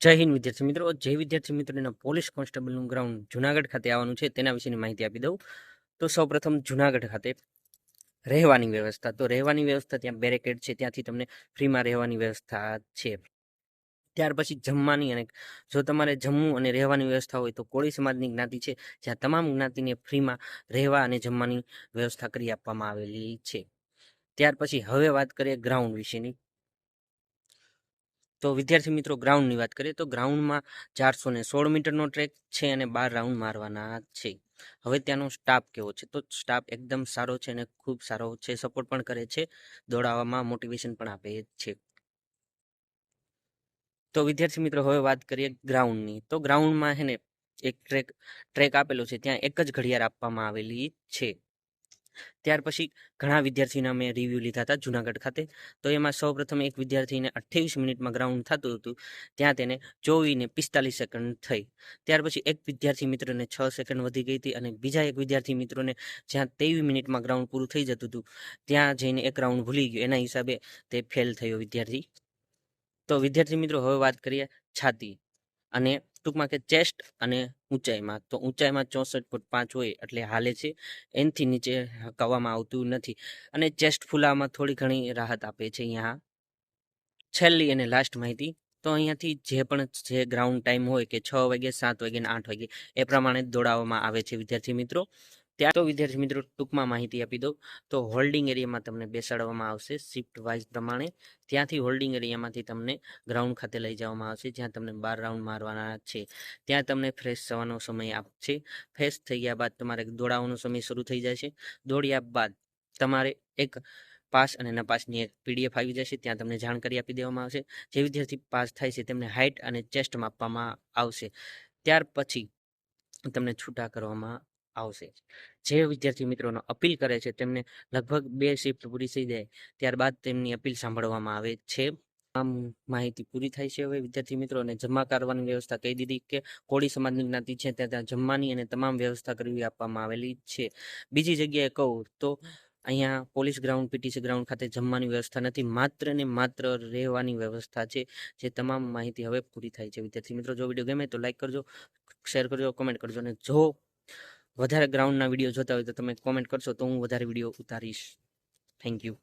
જય હિન્દ, વિદ્યાર્થી મિત્રો. જે વિદ્યાર્થી મિત્રોને પોલીસ કોન્સ્ટેબલનું ગ્રાઉન્ડ જુનાગઢ ખાતે આવવાનું છે. તેના વિશેની માહિતી આપી દઉં. તો સૌપ્રથમ જુનાગઢ ખાતે રહેવાની વ્યવસ્થા. તો રહેવાની વ્યવસ્થા ત્યાં બેરેકેડ છે. ત્યાંથી તમને ફ્રીમાં રહેવાની વ્યવસ્થા છે. ત્યાર પછી જમવાની અને જો તમારે જમવું અને રહેવાની વ્યવસ્થા હોય તો કોળી સમાજની જ્ઞાતિ છે. જ્યાં તમામ જ્ઞાતિને ફ્રીમાં રહેવા અને જમવાની વ્યવસ્થા કરી આપવામાં આવેલી છે. ત્યાર પછી હવે વાત કરીએ ગ્રાઉન્ડ વિશેની. તો વિદ્યાર્થી મિત્રો ગ્રાઉન્ડની વાત કરીએ તો ગ્રાઉન્ડમાં ચારસો ને સોળ મીટરનો ટ્રેક છે અને બાર રાઉન્ડ મારવાના છે. હવે ત્યાંનો સ્ટાફ કેવો છે? તો સ્ટાફ એકદમ સારો છે અને ખૂબ સારો છે સપોર્ટ પણ કરે છે, દોડાવવામાં મોટિવેશન પણ આપે છે. તો વિદ્યાર્થી મિત્રો હવે વાત કરીએ ગ્રાઉન્ડની. તો ગ્રાઉન્ડમાં હે ને એક ટ્રેક ટ્રેક આપેલો છે, ત્યાં એક જ ઘડિયાળ આપવામાં આવેલી છે. ત્યાર પછી ઘણા વિદ્યાર્થીના મેં રિવ્યૂ લીધા હતા જુનાગઢ ખાતે. તો એમાં સૌપ્રથમ એક વિદ્યાર્થીને અઠ્ઠાવીસ મિનિટમાં ગ્રાઉન્ડ થતું હતું. ત્યાં તેને ચોવીને પિસ્તાલીસ સેકન્ડ થઈ. ત્યાર પછી એક વિદ્યાર્થી મિત્રને છ સેકન્ડ વધી ગઈ હતી અને બીજા એક વિદ્યાર્થી મિત્રોને જ્યાં ત્રેવીસ મિનિટમાં ગ્રાઉન્ડ પૂરું થઈ જતું હતું, ત્યાં જઈને એક રાઉન્ડ ભૂલી ગયો. એના હિસાબે તે ફેલ થયો વિદ્યાર્થી. તો વિદ્યાર્થી મિત્રો, હવે વાત કરીએ છાતી. અને ટૂંકમાં કે ચેસ્ટ અને ઊંચાઈમાં. તો ઊંચાઈમાં ચોસઠ ફૂટ પાંચ હોય એટલે હાલે છે. એનથી નીચે કવામાં આવતું નથી. અને ચેસ્ટ ફૂલામાં થોડી ઘણી રાહત આપે છે અહીંયા. છેલ્લી અને લાસ્ટ માહિતી. તો અહીંયાથી જે પણ જે ગ્રાઉન્ડ ટાઈમ હોય કે છ વાગે સાત વાગે ને આઠ વાગે એ પ્રમાણે દોડાવવામાં આવે છે વિદ્યાર્થી મિત્રો. ત્યાં તો વિદ્યાર્થી મિત્રો ટૂંકમાં માહિતી આપી દઉં. તો હોલ્ડિંગ એરિયામાં તમને બેસાડવામાં આવશે શિફ્ટ વાઇઝ પ્રમાણે. ત્યાંથી હોલ્ડિંગ એરિયામાંથી તમને ગ્રાઉન્ડ ખાતે લઈ જવામાં આવશે, જ્યાં તમને બાર રાઉન્ડ મારવાના છે. ત્યાં તમને ફ્રેશ થવાનો સમય આપશે ફ્રેશ થઈ ગયા બાદ તમારે દોડાવાનો સમય શરૂ થઈ જશે દોડ્યા બાદ તમારે એક પાસ અને નપાસની એક પીડીએફ આવી જશે. ત્યાં તમને જાણકારી આપી દેવામાં આવશે. જે વિદ્યાર્થી પાસ થાય છે તેમને હાઇટ અને ચેસ્ટ માપવામાં આવશે. ત્યાર પછી તમને છૂટા કરવામાં આવશે જે. વિદ્યાર્થી મિત્રોનો અપીલ કરે છે, તેમને લગભગ બે શિફ્ટ પૂરી થઈ જાય, ત્યારબાદ તેમની અપીલ સાંભળવામાં આવે છે. આમ માહિતી પૂરી થાય છે હવે. વિદ્યાર્થી મિત્રો અને જમા કરવાની વ્યવસ્થા કહી દીધી કે કોળી સમાજની જ્ઞાતિ છે, ત્યાં ત્યાં જમવાની અને તમામ વ્યવસ્થા કરવી આપવામાં આવેલી છે. બીજી જગ્યાએ કહું તો અહીંયા પોલીસ ગ્રાઉન્ડ, પીટીસી ગ્રાઉન્ડ ખાતે જમવાની વ્યવસ્થા નથી, માત્ર ને માત્ર રહેવાની વ્યવસ્થા છે, જે તમામ માહિતી હવે પૂરી થાય છે. વિદ્યાર્થી મિત્રો, જો વીડિયો ગમે તો લાઈક કરજો, શેર કરજો, કમેન્ટ કરજો અને જો વધારે ગ્રાઉન્ડના વીડિયો જોતા હોય તો તમે કોમેન્ટ કરશો તો હું વધારે વીડિયો ઉતારીશ. Thank you